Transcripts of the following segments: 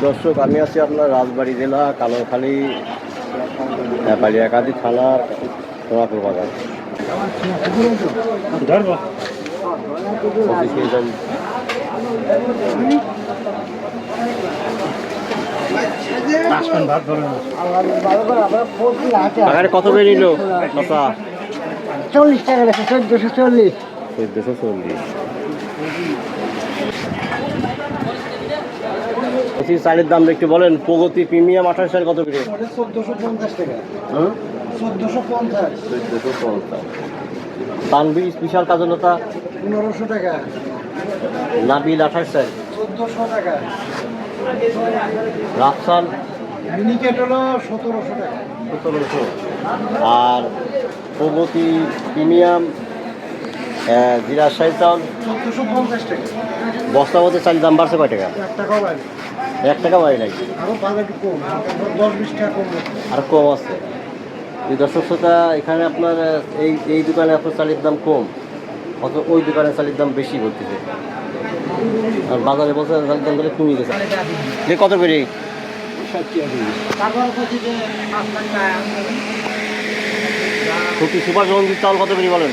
দর্শক আমি আছি আপনার রাজবাড়ী জেলা কালোখালী পালিয়াকাদি থানার সোনাপুর বাজার। কত করে নিল? কথা চল্লিশ টাকা চোদ্দশো চল্লিশ। চোদ্দশো চল্লিশ। পঁচিশ চালের দাম একটু বলেন প্রগতি প্রিমিয়াম আঠাশ সাল কত করে? চোদ্দশো পঞ্চাশ টাকা। হুম চোদ্দশো পঞ্চাশ। চোদ্দশো পঞ্চাশ। তানবির স্পেশাল কাজলতা পনেরোশো টাকা। নাবিল আঠাশ সাল চোদ্দশো টাকা। রাফসান? মিনিকেট হলো সতেরোশো টাকা। সতেরোশো। আর প্রগতি প্রিমিয়াম জিরা চাউল চোদ্দশো পঞ্চাশ টাকা। বস্তা মতো চাল দাম বাড়ছে কয় টাকা? এক টাকাও এক টাকা বাড়ি কম আর কম আছে। এই দর্শক শ্রোতা এখানে আপনার এই এই দোকানে আপনার চালের দাম কম অত ওই দোকানে চালের দাম বেশি বলতেছে। আর বাজারে বলছে চালের দাম কমে গেছে যে কত করে? সত্যি সুপার চাউল কত করে বলেন?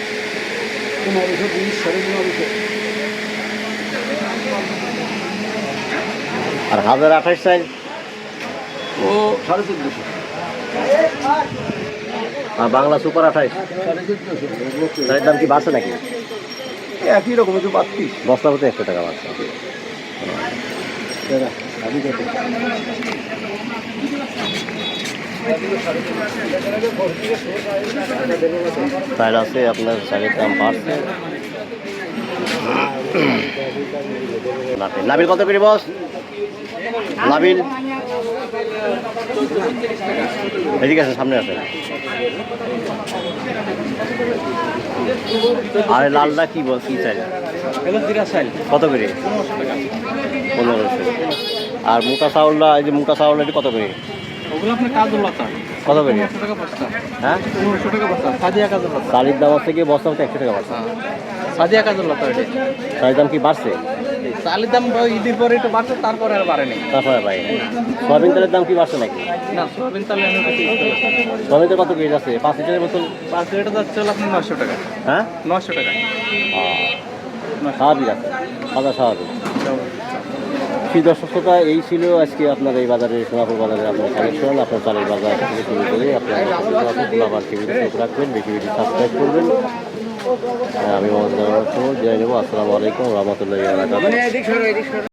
পনেরোশো বিশ সাড়ে পনেরোশো। আর হাজার আঠাশ সাইজ ও সাড়ে চোদ্দশো আর বাংলা সুপার আঠাশ। সাড়ে দাম কি বাড়ছে নাকি? একই রকম একটু বাড়তি। বস্তা হতে একশো টাকা বাড়ছে। কত আছে আপনার চালের দাম বাড়ছে। নাবিল কত করে বস। নাবিল এদিকে আছে সামনে আছে আর লালটা কি বল কি চাই কত করে? পনেরোশো। আর মোটা চাউলটা এই যে মোটা চাউল কত করে? কত করে? বস্তা হ্যাঁ? বস্তা চালির দাম আছে কি বস্তা হচ্ছে একশো টাকা বাড়ছে সাদিয়া লতা দাম কি বাড়ছে? চালের দাম ঈদের পরে একটু বাড়ছে তারপরে আর বাড়েনি তারপরে সয়াবিন তেলের দাম কি বাড়ছে নাকি? না সোয়াবিন চাল বেশি সয়াবিন তেল কত কেজি আছে? পাঁচ লিটারের বোতল পাঁচ লিটার যাচ্ছে হলো আপনার নশো টাকা। হ্যাঁ? নশো টাকা। স্বাভাবিক আছে। সাদা স্বাভাবিক। সেই দর্শকতা এই ছিল আজকে আপনার এই বাজারে সোনাপুর বাজারে আপনার কালেকশন আপনার চালের বাজার থেকে শুরু করে আপনার আবার রাখবেন বেশি বেশি সাবস্ক্রাইব করবেন। আমি মোহাম্মদ সময় জেনে আসসালামু আলাইকুম রহমতুল্লাহ